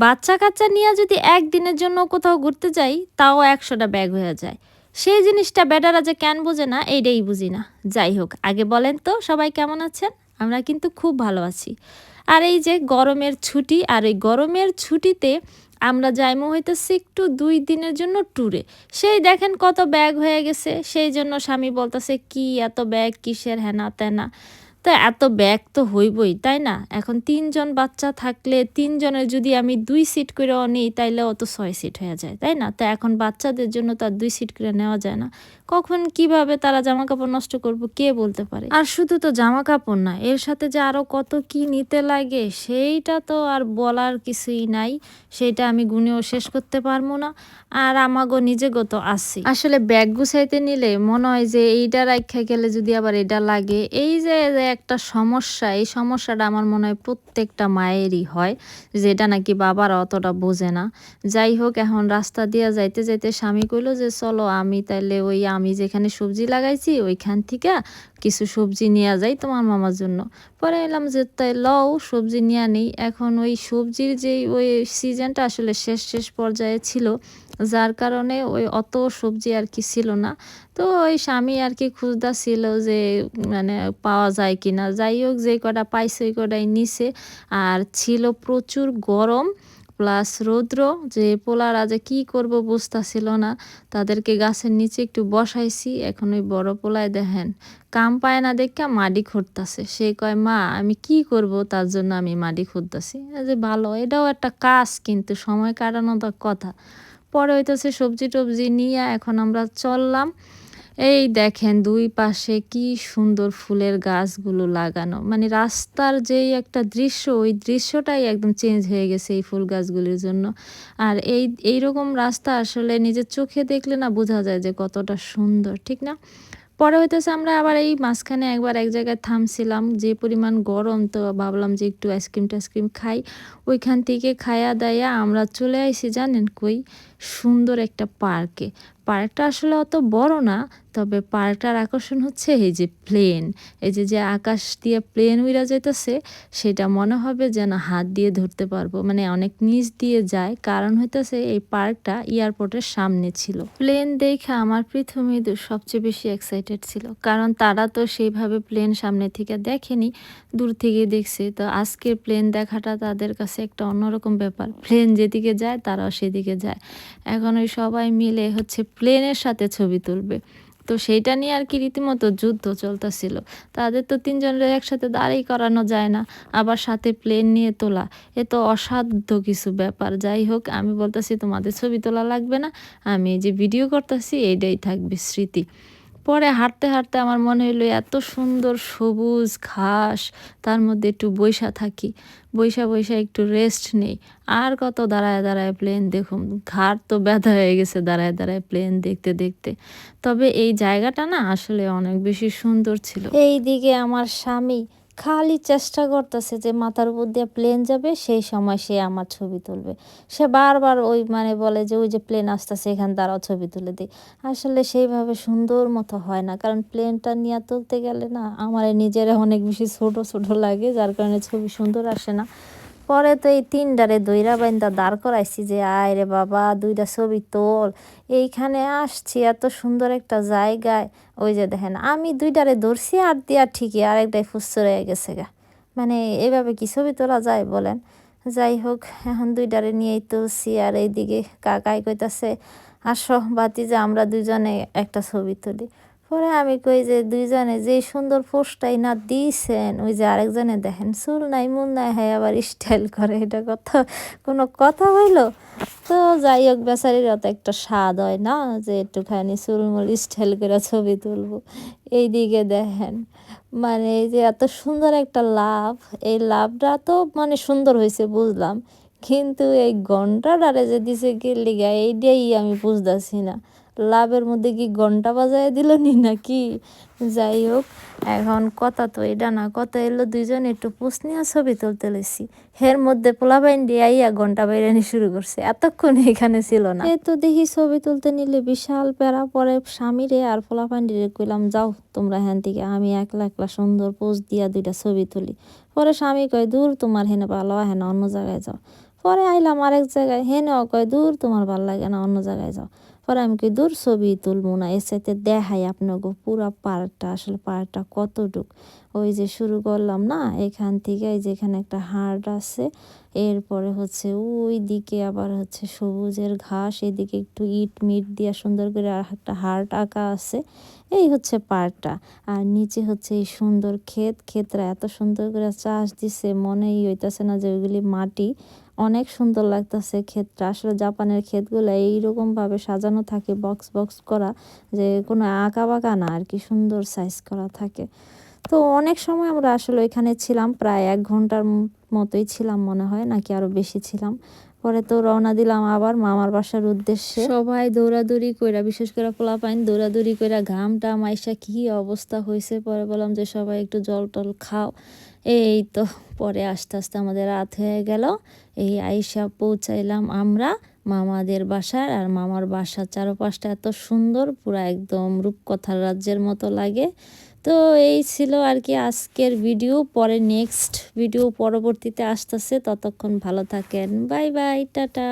বাচ্চা কাচ্চা নিয়ে যদি একদিনের জন্য কোথাও ঘুরতে যাই, তাও একশোটা ব্যাগ হয়ে যায়। সেই জিনিসটা বেটারা যে কেন বোঝে না, এইটাই বুঝি না। যাই হোক, আগে বলেন তো, সবাই কেমন আছেন? আমরা কিন্তু খুব ভালো আছি। আর এই যে গরমের ছুটি, আর ওই গরমের ছুটিতে আমরা যাইমো হইতেছি একটু দুই দিনের জন্য ট্যুরে। সেই দেখেন কত ব্যাগ হয়ে গেছে। সেই জন্য স্বামী বলতেছে, কি এত ব্যাগ, কিসের হেনা তেনা তো এত ব্যাগ তো হইবই, তাই না? এখন তিনজন বাচ্চা থাকলে তিনজনের যদি আমি দুই সিট করে নিই তাইলে অত ছয় সিট হয়ে যায়, তাই না? তো এখন বাচ্চাদের জন্য তার দুই সিট করে নেওয়া যায় না। কখন কীভাবে তারা জামা কাপড় নষ্ট করব কে বলতে পারে? আর শুধু তো জামা কাপড় না, এর সাথে যে আরও কত কি নিতে লাগে, সেইটা তো আর বলার কিছুই নাই। সেটা আমি গুনেও শেষ করতে পারব না, আর আমাগো নিজে গত আসি আসলে ব্যাগ গুছাইতে নিলে মনে হয় যে এইটা রাখা গেলে যদি আবার এটা লাগে, এই যে একটা সমস্যা, এই সমস্যাটা আমার মনে হয় প্রত্যেকটা মায়েরই হয়, যেটা নাকি বাবারা অতটা বোঝে না। যাই হোক, এখন রাস্তা দিয়া যাইতে যাইতে স্বামী কইল যে, চলো আমি তাইলে ওই আমি যেখানে সবজি লাগাইছি, ওইখান থেকে কিছু সবজি নিয়ে যাই তোমার মামার জন্য। পরে এলাম যে, তাই লও, সবজি নিয়ে নেই। এখন ওই সবজির যেই ওই সিজনটা আসলে শেষ শেষ পর্যায়ে ছিল, যার কারণে ওই অত সবজি আর কি ছিল না। তো ওই স্বামী আর কি খুঁজদা ছিল যে মানে পাওয়া যায় কিনা। যাই হোক, যে কটা পাইছে ওই কটাই নিছে। আর ছিল প্রচুর গরম, প্লাস রৌদ্র। যে পোলারা যে কি করব বুঝতেছিল না। তাদেরকে গাছের নিচে একটু বসাইছি। এখন ওই বড় পোলায় দেখেন, কাম পায় না দেখা মাটি খুঁড়তাছে। সে কয়, মা, আমি কি করব? তার জন্য আমি মাটি খুঁড়তেছি যে ভালো, এটাও একটা কাজ কিন্তু, সময় কাটানো তো কথা। পরে হইতেছে সবজি টবজি নিয়ে এখন আমরা চললাম। এই দেখেন দুই পাশে কি সুন্দর ফুলের গাছগুলো লাগানো। মানে রাস্তার যেই একটা দৃশ্য, ওই দৃশ্যটাই একদম চেঞ্জ হয়ে গেছে এই ফুল গাছগুলির জন্য। আর এই, এইরকম রাস্তা আসলে নিজের চোখে দেখলে না বোঝা যায় যে কতটা সুন্দর, ঠিক না? পরে হইতেছে আমরা আবার এই মাঝখানে একবার এক জায়গায় থামছিলাম, যে পরিমাণ গরম তো ভাবলাম যে একটু আইসক্রিম টাইসক্রিম খাই। ওইখান থেকে খাইয়া দাইয়া আমরা চলে আইসি জানেন কই? সুন্দর একটা পার্কে। পার্কটা আসলে অত বড় না তবে পার্কটার আকর্ষণ হচ্ছে এই যে প্লেন এই যে যে আকাশ দিয়ে প্লেন উইরা যেতেছে সেটা মনে হবে যেন হাত দিয়ে ধরতে পারব। মানে অনেক নিচ দিয়ে যায়, কারণ হইতেছে এই পার্কটা এয়ারপোর্টের সামনে ছিল। প্লেন দেখে আমার ইঁদুর সবচেয়ে বেশি এক্সাইটেড ছিল। কারণ তারা তো সেইভাবে প্লেন সামনে থেকে দেখেনি, দূর থেকে দেখছে। তো আজকের প্লেন দেখাটা তাদের কাছে একটা অন্যরকম ব্যাপার। প্লেন যেদিকে যায়, তারাও সেদিকে যায়। এখন ওই সবাই মিলে হচ্ছে প্লেনের সাথে ছবি তুলবে। তো সেইটা নিয়ে আর কি রীতিমতো যুদ্ধ চলতেছিল। তাদের তো তিনজনের একসাথে দাঁড়িয়ে করানো যায় না, আবার সাথে প্লেন নিয়ে তোলা, এ তো অসাধ্য কিছু ব্যাপার। যাই হোক, আমি বলতেছি, তোমাদের ছবি তোলা লাগবে না, আমি যে ভিডিও করতেছি, এইটাই থাকবে স্মৃতি। পরে হাঁটতে হাঁটতে আমার মনে হইল, এত সুন্দর সবুজ ঘাস, তার মধ্যে একটু বৈশা থাকি, বৈশা বৈশা একটু রেস্ট নেই। আর কত দাঁড়ায় দাঁড়ায় প্লেন দেখুন ঘাট তো ব্যথা হয়ে গেছে, দাঁড়ায় দাঁড়ায় প্লেন দেখতে দেখতে। তবে এই জায়গাটা না আসলে অনেক বেশি সুন্দর ছিল। এই দিকে আমার স্বামী খালি চেষ্টা করতেছে যে মাথার উপর দিয়ে প্লেন যাবে, সেই সময় সে আমার ছবি তুলবে। সে বারবার ওই মানে বলে যে ওই যে প্লেন আসতেছে, এখান তারাও ছবি তুলে দিই। আসলে সেইভাবে সুন্দর মতো হয় না, কারণ প্লেনটা নিয়ে তুলতে গেলে না আমার নিজেরা অনেক বেশি ছোট ছোট লাগে, যার কারণে ছবি সুন্দর আসে না। পরে তো এই তিনটারে দইরা বাইন্দা দাঁড় করাইছি যে আয় রে বাবা, দুইটা ছবি তোল। এইখানে আসছি, এত সুন্দর একটা জায়গায়। ওই যে দেখেন, আমি দুইটারে ধরছি আর দিয়া ঠিকই আরেকটাই ফুসরে গেছে গা। মানে এভাবে কি ছবি তোলা যায় বলেন? যাই হোক, এখন দুইটারে নিয়েই তুলছি, আর এইদিকে কাকাই কইতাছে, আসো বাতি যে আমরা দুজনে একটা ছবি তুলি। পরে আমি কই যে দুইজনে যে সুন্দর পোস্টটাই না দিয়েছেন ওই যে আরেকজনে দেখেন, চুল নাই মুল নাই হ্যাঁ আবার স্টাইল করে, এটা কথা কোনো কথা হইল? তো যাই হোক বেচারির অত একটা স্বাদ হয় না যে একটুখানি চুলমুল স্টাইল করে ছবি তুলবো। এইদিকে দেখেন মানে এই যে এত সুন্দর একটা লাভ, এই লাভটা তো মানে সুন্দর হয়েছে বুঝলাম, কিন্তু এই ঘন্টাটারে যে দিছে গেলিগা এইটাই আমি বুঝতেছি না। লাভের মধ্যে কি ঘণ্টা বাজায় দিল নি নাকি? যাই হোক, এখন কথা তো এটা না, কথা এলো দুইজন একটু পুষনিয়া ছবি তুলতে লেছি হের মধ্যে পোলাবাইন দিয়ে আইয়া ঘণ্টা বাইরানি শুরু করছে, এতক্ষণ এখানে ছিল না। এই তো দেখি ছবি তুলতে নিলে বিশাল প্যারা পরে স্বামীরে আর পোলা পোলাপান্ডিরে কইলাম, যাও তোমরা হ্যান থেকে, আমি একলা একলা সুন্দর পোজ দিয়া দুইটা ছবি তুলি। পরে স্বামী কয়, দূর তোমার হেনে ভালো হেন অন্য জায়গায় যাও। পরে আইলাম আরেক জায়গায়, হেনেও কয়, দূর তোমার ভালো লাগে না, অন্য জায়গায় যাও। পরে আমি কি দূর ছবি তুলবো না, এর সাথে দেখাই আপনাকে পুরো পার্কটা আসলে পার্কটা কতটুক? ওই যে শুরু করলাম না, এখান থেকে এই যেখানে একটা হাট আছে, এরপরে হচ্ছে ওই দিকে আবার হচ্ছে সবুজের ঘাস, এদিকে একটু ইট মিট দিয়ে সুন্দর করে আর একটা হার্ট আঁকা আছে, এই হচ্ছে পার্কটা আর নিচে হচ্ছে এই সুন্দর ক্ষেত, ক্ষেতরা এত সুন্দর করে চাষ দিছে, মনেই হইতাছে না যে ওইগুলি মাটি। অনেক সুন্দর লাগতেছে ক্ষেতটা, আসলে জাপানের ক্ষেতগুলো এইরকমভাবে সাজানো থাকে বক্স বক্স করা, যে কোনো আঁকা বাঁকা না, আর কি সুন্দর সাইজ করা থাকে। তো অনেক সময় আমরা আসলে ওইখানে ছিলাম, প্রায় এক ঘণ্টার মতোই ছিলাম মনে হয়, নাকি আরও বেশি ছিলাম। পরে তো রওনা দিলাম আবার মামার বাসার উদ্দেশ্যে। সবাই দৌড়াদৌড়ি কইরা, বিশেষ করে পোলা পাইন দৌড়াদৌড়ি কইরা ঘাম টাম আইসা কি অবস্থা হয়েছে পরে বললাম যে, সবাই একটু জল টল খাও। এই তো পরে আস্তে আস্তে আমাদের রাত হয়ে গেল। এই আইসা পৌঁছাইলাম আমরা। মামাদের বাসার আর মামার বাসার চারপাশটা এত সুন্দর, পুরো একদম রূপকথার রাজ্যের মতো লাগে। তো এই ছিল আর কি আজকের ভিডিও, পরে নেক্সট ভিডিও পরবর্তীতে আসতেছে, ততক্ষণ ভালো থাকেন। Bye bye, tata.